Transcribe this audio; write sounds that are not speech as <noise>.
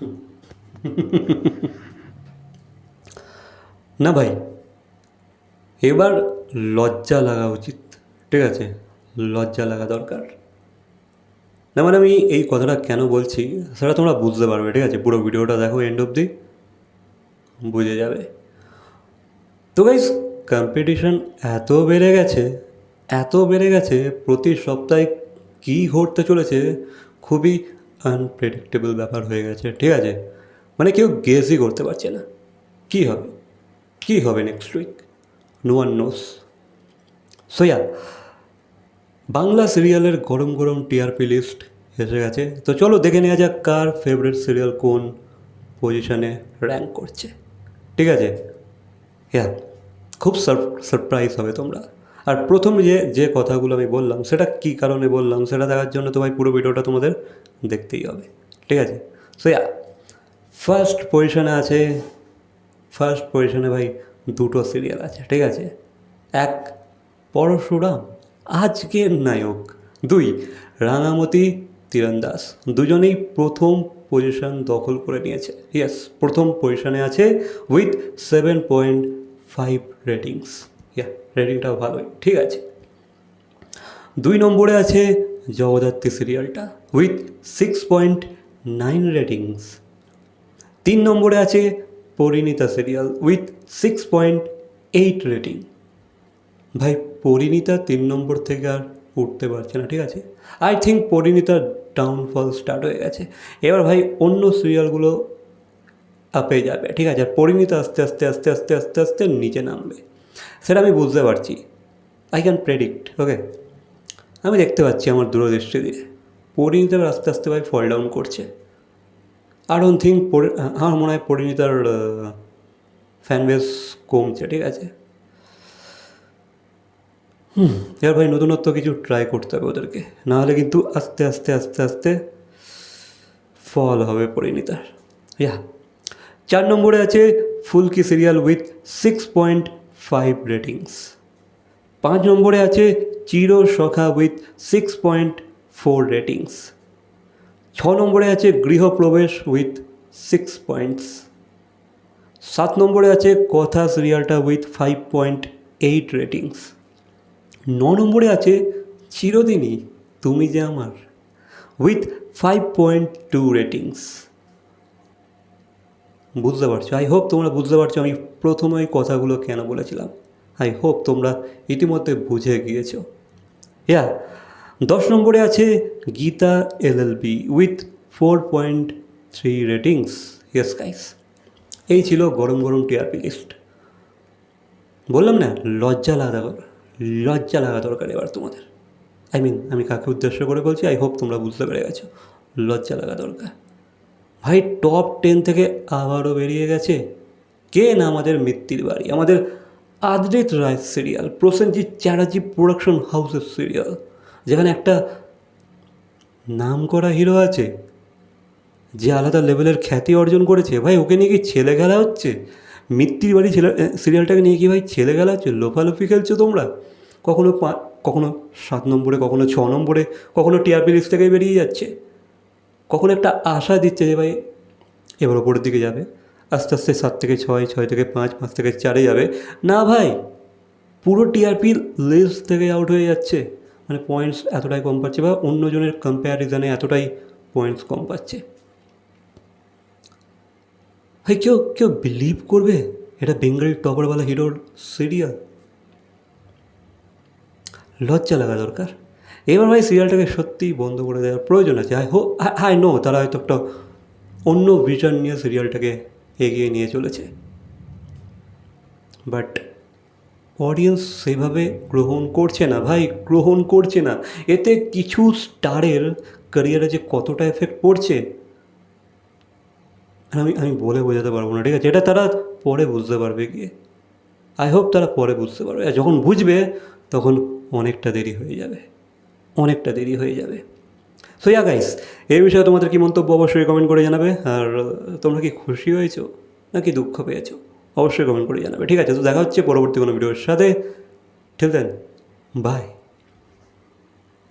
<laughs> না ভাই, এবার লজ্জা লাগা উচিত, ঠিক আছে? লজ্জা লাগা দরকার। না মানে আমি এই কথাটা কেন বলছি, সেটা তোমরা বুঝতে পারবে, ঠিক আছে? পুরো ভিডিওটা দেখো এন্ড অবধি, বুঝে যাবে। তো গাইস কম্পিটিশন এত বেড়ে গেছে, এত বেড়ে গেছে, প্রতি সপ্তাহে কী ঘটতে চলেছে, খুবই আনপ্রেডিক্টেবল ব্যাপার হয়ে গেছে, ঠিক আছে? মানে কেউ গেসই করতে পারছে না। কী হবে? কী হবে next week no one knows so yeah Bangla সিরিয়ালের গরম গরম টিআরপি লিস্ট এসে গেছে। তো চলো দেখে নেওয়া যাক কার ফেভারিট সিরিয়াল কোন পজিশনে র্যাঙ্ক করছে। ঠিক আছে? হ্যাঁ খুব সারপ্রাইজ হবে তোমরা। আর প্রথম যে যে কথাগুলো আমি বললাম, সেটা কী কারণে বললাম, সেটা দেখার জন্য তোমায় পুরো ভিডিওটা তোমাদের দেখতেই হবে, ঠিক আছে? সো ফার্স্ট পজিশনে আছে ফার্স্ট পজিশনে ভাই দুটো সিরিয়াল আছে, ঠিক আছে? এক, পরশুরাম, আজকের নায়ক। দুই, রাঙামতি তীরন্দাস দুজনেই প্রথম পজিশন দখল করে নিয়েছে ইয়েস প্রথম পজিশনে আছে with seven point five ratings yeah রেটিংটাও ভালোই, ঠিক আছে। দুই নম্বরে আছে জগদ্ধাত্রী সিরিয়ালটা with six point nine ratings তিন নম্বরে আছে Parineeta serial with six point eight rating ভাই, পরিণীতা তিন নম্বর থেকে আর উঠতে পারছে না, ঠিক আছে। আই থিঙ্ক পরিণীতার ডাউনফল স্টার্ট হয়ে গেছে। এবার ভাই, অন্য সিরিয়ালগুলো আপে যাবে, ঠিক আছে। আর পরিণীতা আস্তে আস্তে আস্তে আস্তে আস্তে আস্তে নিচে নামবে। সেটা আমি বুঝতে পারছি। আই ক্যান প্রেডিক্ট ওকে আমি দেখতে পাচ্ছি আমার দূরদৃষ্টি দিয়ে। পরিণীতা এবার আস্তে আস্তে ভাই ফল ডাউন করছে। আর ডোন্ট থিঙ্ক আমার মনে হয় পরিণীতার ফ্যান বেস কমছে, ঠিক আছে? হুম, এবার ভাই নতুনত্ব কিছু ট্রাই করতে হবে ওদেরকে। নাহলে কিন্তু আস্তে আস্তে আস্তে আস্তে ফল হবে পরিণীতার। ইয়া চার নম্বরে আছে Phulki serial with six point five ratings পাঁচ নম্বরে আছে Chiro Sakha with six point four ratings ছ নম্বরে আছে গৃহপ্রবেশ উইথ সিক্স পয়েন্টস সাত নম্বরে আছে কথা সিরিয়ালটা with five point eight ratings ন নম্বরে আছে চিরদিনই তুমি যে আমার with five point two ratings বুঝতে পারছ। আই হোপ তোমরা বুঝতে পারছ আমি প্রথমে ওই কথাগুলো কেন বলেছিলাম। আই হোপ তোমরা ইতিমধ্যে বুঝে গিয়েছো। ইয়া দশ নম্বরে আছে Geeta LLB with four point three ratings yes guys এই ছিল গরম গরম টিআরপি লিস্ট বললাম না, লজ্জা লাগা লজ্জা লাগা দরকার এবার তোমাদের। আই মিন আমি কাকে উদ্দেশ্য করে বলছি? আই হোপ তোমরা বুঝতে পেরে গেছো। লজ্জা লাগা দরকার। ভাই টপ টেন থেকে আবারও বেরিয়ে গেছে। কে না আমাদের মিত্তির বাড়ি? আমাদের আদ্রিত রায় সিরিয়াল প্রসেনজিৎ চ্যাটার্জি প্রোডাকশন হাউসের সিরিয়াল যেখানে একটা নাম করা হিরো আছে, যে আলাদা লেভেলের খ্যাতি অর্জন করেছে। ভাই, ওকে নিয়ে কি ছেলে খেলা হচ্ছে? মিত্তির বাড়ি ছেলে সিরিয়ালটাকে নিয়ে কি ভাই ছেলে খেলা হচ্ছে? লোফালোফি খেলছো তোমরা? কখনো পা, কখনো সাত নম্বরে, কখনো ছ নম্বরে, কখনো টিআরপি লিস্ট থেকে বেরিয়ে যাচ্ছে। কখনো একটা আশা দিচ্ছে যে ভাই এবার ওপরের দিকে যাবে, আস্তে আস্তে সাত থেকে ছয় ছয় থেকে পাঁচ পাঁচ থেকে চারে যাবে। না ভাই, পুরো টিআরপি লিস্ট থেকে আউট হয়ে যাচ্ছে। মানে পয়েন্টস এতটাই কম পাচ্ছে বা অন্যজনের কম্প্যারিজনে এতটাই পয়েন্টস কম পাচ্ছে। ভাই, কেউ কেউ বিলিভ করবে? এটা বেঙ্গলি টপারওয়ালা হিরোর সিরিয়াল লজ্জা লাগা দরকার। এবার ভাই সিরিয়ালটাকে সত্যিই বন্ধ করে দেওয়ার প্রয়োজন আছে। আই হো আই নো তারা হয়তো একটা অন্য ভিশন নিয়ে সিরিয়ালটাকে এগিয়ে নিয়ে চলেছে। বাট অডিয়েন্স সেভাবে গ্রহণ করছে না। ভাই, গ্রহণ করছে না। এতে কিছু স্টারের ক্যারিয়ারে যে কতটা এফেক্ট পড়ছে আমি আমি বলে বোঝাতে পারব না, ঠিক আছে? এটা তারা পরে বুঝতে পারবে গিয়ে। আই হোপ তারা পরে বুঝতে পারবে। যখন বুঝবে, তখন অনেকটা দেরি হয়ে যাবে। অনেকটা দেরি হয়ে যাবে। সো ইয়া গাইস এই বিষয়ে তোমাদের কি মন্তব্য অবশ্যই কমেন্ট করে জানাবে। আর তোমরা কি খুশি হয়েছো? নাকি দুঃখ পেয়েছ? অবশ্যই কমেন্ট করে জানাবে। ঠিক আছে, তো দেখা হচ্ছে পরবর্তী কোনো ভিডিওর সাথে। ঠিক দেন বাই